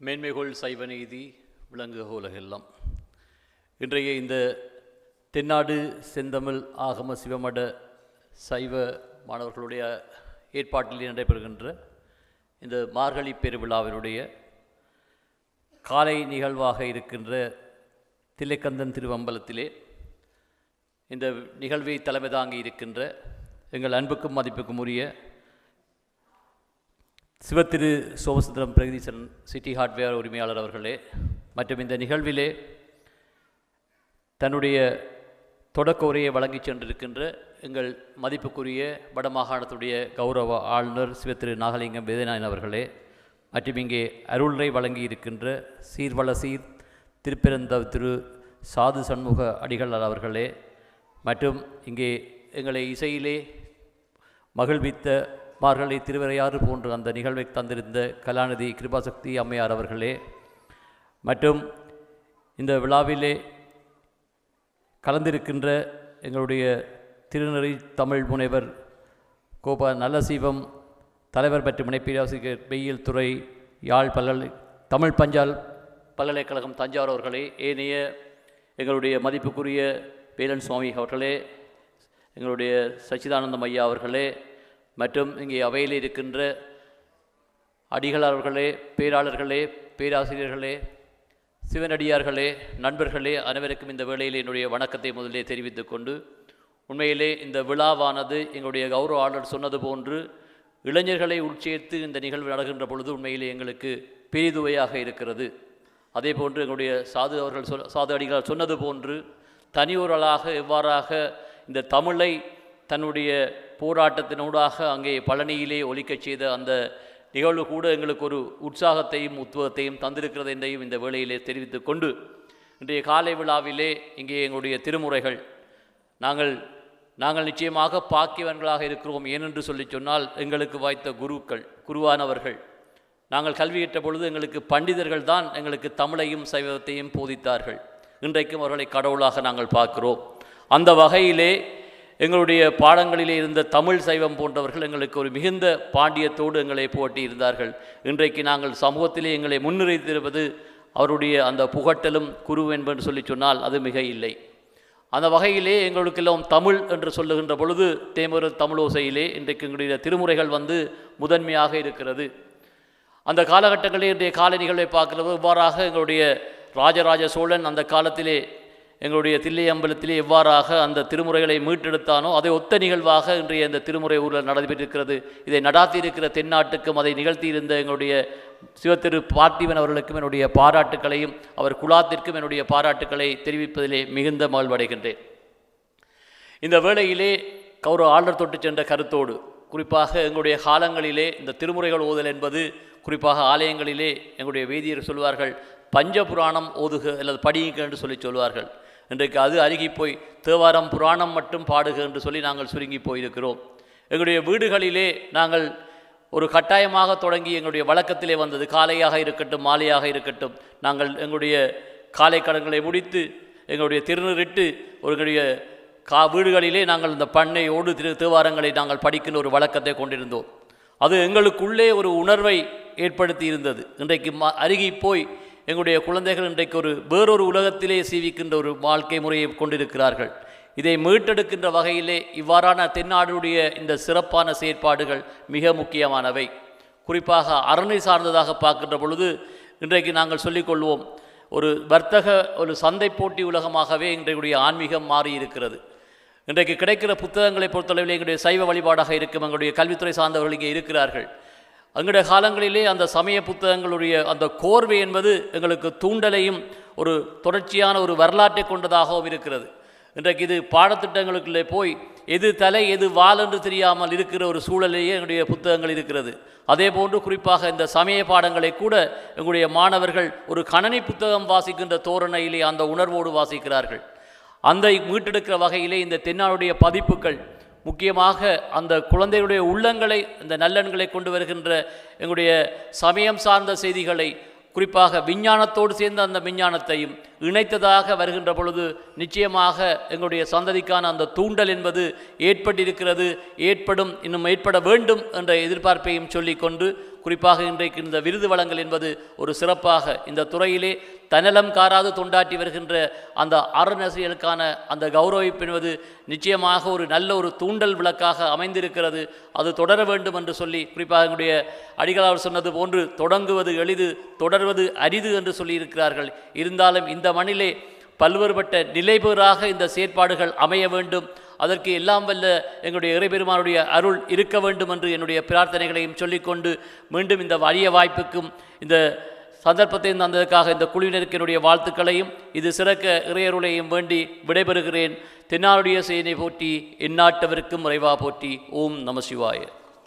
மேன்மைகொள் சைவ நீதி விளங்குக உலகெல்லாம். இன்றைய இந்த தென்னாடு செந்தமிழ் ஆகம சிவமட சைவ மாணவர்களுடைய ஏற்பாட்டில் நடைபெறுகின்ற இந்த மார்கழி பெருவிழாவினுடைய காலை நிகழ்வாக இருக்கின்ற தில்லைக்கந்தன் திருவம்பலத்திலே இந்த நிகழ்வை தலைமை தாங்கி இருக்கின்ற எங்கள் அன்புக்கும் மதிப்புக்கும் உரிய சிவத்திரு சோமசுந்தரம் பிரகதீசன் சிட்டி ஹார்ட்வேர் உரிமையாளர் அவர்களே மற்றும் இந்த நிகழ்விலே தன்னுடைய தொடக்க உரையை வழங்கிச் சென்றிருக்கின்ற எங்கள் மதிப்புக்குரிய வடமாகாணத்துடைய கௌரவ ஆளுநர் சிவத்திரு நாகலிங்கம் வேதநாயன் அவர்களே மற்றும் இங்கே அருள்ரை வழங்கி இருக்கின்ற சீர்வள சீர் திருப்பிறந்த திரு சாது சண்முக அடிகளார் அவர்களே மற்றும் இங்கே எங்களை இசையிலே மகிழ்வித்த மார்கழி திருவரையாறு போன்ற அந்த நிகழ்வை தந்திருந்த கலாநிதி கிருபாசக்தி அம்மையார் அவர்களே மற்றும் இந்த விழாவிலே கலந்திருக்கின்ற எங்களுடைய திருநெறி தமிழ் முனைவர் கோப நல்லசீவம் தலைவர் மற்றும் இணைப்பிராசிரியர் வெயில் துறை யாழ் பல்கலை தமிழ் பஞ்சால் பல்கலைக்கழகம் தஞ்சாவூர் அவர்களே ஏனைய எங்களுடைய மதிப்புக்குரிய வேலன் சுவாமி அவர்களே எங்களுடைய சச்சிதானந்தம் ஐயா அவர்களே மற்றும் இங்கே அவையில் இருக்கின்ற அடிகளார்களே பேராளர்களே பேராசிரியர்களே சிவனடியார்களே நண்பர்களே அனைவருக்கும் இந்த வேளையில் என்னுடைய வணக்கத்தை முதலே தெரிவித்துக் கொண்டு உண்மையிலே இந்த விழாவானது எங்களுடைய கௌரவ ஆளுநர் சொன்னது போன்று இளைஞர்களை உட்சேர்த்து இந்த நிகழ்வு நடக்கின்ற பொழுது உண்மையிலே எங்களுக்கு பெரிதுவையாக இருக்கிறது. அதே போன்று எங்களுடைய சாது அவர்கள் சொல் சாது அடிகள் சொன்னது போன்று தனியொருளாக எவ்வாறாக இந்த தமிழை தன்னுடைய போராட்டத்தினூடாக அங்கே பழனியிலே ஒலிக்கச் செய்த அந்த நிகழ்வு கூட எங்களுக்கு ஒரு உற்சாகத்தையும் உத்வேகத்தையும் தந்திருக்கிறது என்றையும் இந்த வேளையிலே தெரிவித்து கொண்டு இன்றைய காலை விழாவிலே இங்கே எங்களுடைய திருமுறைகள். நாங்கள் நாங்கள் நிச்சயமாக பாக்கியவன்களாக இருக்கிறோம் ஏனென்று சொல்லி சொன்னால் எங்களுக்கு வாய்த்த குருக்கள் குருவானவர்கள். நாங்கள் கல்வி கற்ற பொழுது எங்களுக்கு பண்டிதர்கள் தான் எங்களுக்கு தமிழையும் சைவத்தையும் போதித்தார்கள். இன்றைக்கும் அவர்களை கடவுளாக நாங்கள் பார்க்கிறோம். அந்த வகையிலே எங்களுடைய பாடங்களிலே இருந்த தமிழ் சைவம் போன்றவர்கள் எங்களுக்கு ஒரு மிகுந்த பாண்டியத்தோடு எங்களை போட்டி இருந்தார்கள். இன்றைக்கு நாங்கள் சமூகத்திலே எங்களை முன்னிறைத்திருப்பது அவருடைய அந்த புகட்டலும் குரு என்பது சொல்லி சொன்னால் அது மிக இல்லை. அந்த வகையிலே எங்களுக்கெல்லாம் தமிழ் என்று சொல்லுகின்ற பொழுது தேமரு தமிழோசையிலே இன்றைக்கு எங்களுடைய திருமுறைகள் வந்து முதன்மையாக இருக்கிறது. அந்த காலகட்டங்களில் இன்றைய கால நிகழ்வை பார்க்கிறது இவ்வாறாக எங்களுடைய ராஜராஜ சோழன் அந்த காலத்திலே எங்களுடைய தில்லை அம்பலத்திலே எவ்வாறாக அந்த திருமுறைகளை மீட்டெடுத்தானோ அதை ஒத்த நிகழ்வாக இன்றைய இந்த திருமுறை ஊரில் நடைபெற்றிருக்கிறது. இதை நடாத்தியிருக்கிற தென்னாட்டுக்கும் அதை நிகழ்த்தியிருந்த எங்களுடைய சிவத்திரு பார்த்திவன் அவர்களுக்கும் என்னுடைய பாராட்டுக்களையும் அவர் குலாத்திற்கும் என்னுடைய பாராட்டுக்களை தெரிவிப்பதிலே மிகுந்த மகிழ்வடைகின்றேன். இந்த வேளையிலே கௌரவ ஆளுநர் தொட்டு சென்ற கருத்தோடு குறிப்பாக எங்களுடைய காலங்களிலே இந்த திருமுறைகள் ஓதல் என்பது குறிப்பாக ஆலயங்களிலே எங்களுடைய வேதியர் சொல்வார்கள் பஞ்சபுராணம் ஓதுக அல்லது படியுங்க என்று சொல்லி சொல்வார்கள். இன்றைக்கு அது அருகி போய் தேவாரம் புராணம் மட்டும் பாடுக என்று சொல்லி நாங்கள் சுருங்கி போயிருக்கிறோம். எங்களுடைய வீடுகளிலே நாங்கள் ஒரு கட்டாயமாக தொடங்கி எங்களுடைய வழக்கத்திலே வந்தது. காலையாக இருக்கட்டும் மாலையாக இருக்கட்டும் நாங்கள் எங்களுடைய காலை கடன்களை முடித்து எங்களுடைய திருநீரிட்டு எங்களுடைய கா வீடுகளிலே நாங்கள் இந்த பண்ணையோடு திரு தேவாரங்களை நாங்கள் படிக்கின்ற ஒரு வழக்கத்தை கொண்டிருந்தோம். அது எங்களுக்குள்ளே ஒரு உணர்வை ஏற்படுத்தி இருந்தது. இன்றைக்கு ம அருகி போய் எங்களுடைய குழந்தைகள் இன்றைக்கு ஒரு வேறொரு உலகத்திலே சீவிக்கின்ற ஒரு வாழ்க்கை முறையை கொண்டிருக்கிறார்கள். இதை மீட்டெடுக்கின்ற வகையிலே இவ்வாறான தென்னாடுடைய இந்த சிறப்பான செயற்பாடுகள் மிக முக்கியமானவை. குறிப்பாக அரணை சார்ந்ததாக பார்க்கின்ற பொழுது இன்றைக்கு நாங்கள் சொல்லிக்கொள்வோம் ஒரு வர்த்தக ஒரு சந்தை போட்டி உலகமாகவே இன்றைக்குடைய ஆன்மீகம் மாறி இருக்கிறது இன்றைக்கு கிடைக்கிற புத்தகங்களை பொறுத்தளவில் எங்களுடைய சைவ வழிபாடாக இருக்கும் எங்களுடைய கல்வித்துறை சார்ந்தவர்கள் இங்கே இருக்கிறார்கள். எங்களுடைய காலங்களிலே அந்த சமய புத்தகங்களுடைய அந்த கோர்வை என்பது எங்களுக்கு தூண்டலையும் ஒரு தொடர்ச்சியான ஒரு வரலாற்றை கொண்டதாகவும் இருக்கிறது. இன்றைக்கு இது பாடத்திட்டங்களுக்குள்ளே போய் எது தலை எது வால் என்று தெரியாமல் இருக்கிற ஒரு சூழலேயே எங்களுடைய புத்தகங்கள் இருக்கிறது. அதே போன்று குறிப்பாக இந்த சமய பாடங்களை கூட எங்களுடைய மாணவர்கள் ஒரு கணனி புத்தகம் வாசிக்கின்ற தோரணையிலே அந்த உணர்வோடு வாசிக்கிறார்கள். அந்த மீட்டெடுக்கிற வகையிலே இந்த தென்னாளுடைய பதிப்புகள் முக்கியமாக அந்த குழந்தைகளுடைய உள்ளங்களை இந்த நல்லெண்களை கொண்டு வருகின்ற எங்களுடைய சமயம் சார்ந்த செய்திகளை குறிப்பாக விஞ்ஞானத்தோடு சேர்ந்த அந்த விஞ்ஞானத்தையும் இணைத்ததாக வருகின்ற பொழுது நிச்சயமாக எங்களுடைய சந்ததிக்கான அந்த தூண்டல் என்பது ஏற்பட்டிருக்கிறது ஏற்படும் இன்னும் ஏற்பட வேண்டும் என்ற எதிர்பார்ப்பையும் சொல்லிக்கொண்டு குறிப்பாக இன்றைக்கு இந்த விருது வழங்கல் என்பது ஒரு சிறப்பாக இந்த துறையிலே தன்னலம் காராது தொண்டாற்றி வருகின்ற அந்த அறநசிரியர்களுக்கான அந்த கௌரவிப்பு என்பது நிச்சயமாக ஒரு நல்ல ஒரு தூண்டல் விளக்காக அமைந்திருக்கிறது. அது தொடர வேண்டும் என்று சொல்லி குறிப்பாக எங்களுடைய அடிகளார் சொன்னது போன்று தொடங்குவது எளிது தொடர்வது அரிது என்று சொல்லியிருக்கிறார்கள். இருந்தாலும் இந்த மண்ணிலே பல்வேறுபட்ட நிலைபெறாக இந்த செயற்பாடுகள் அமைய வேண்டும். அதற்கு எல்லாம் வல்ல எங்களுடைய இறைபெருமானுடைய அருள் இருக்க வேண்டும் என்று என்னுடைய பிரார்த்தனைகளையும் சொல்லிக்கொண்டு மீண்டும் இந்த வலிய வாய்ப்புக்கும் இந்த சந்தர்ப்பத்தை தந்ததற்காக இந்த குழுவினருக்கு என்னுடைய வாழ்த்துக்களையும் இது சிறக்க இறையருளையும் வேண்டி விடைபெறுகிறேன். தென்னாருடைய செய்தியை போற்றி எந்நாட்டவருக்கும் இறைவா போற்றி. ஓம் நம சிவாய.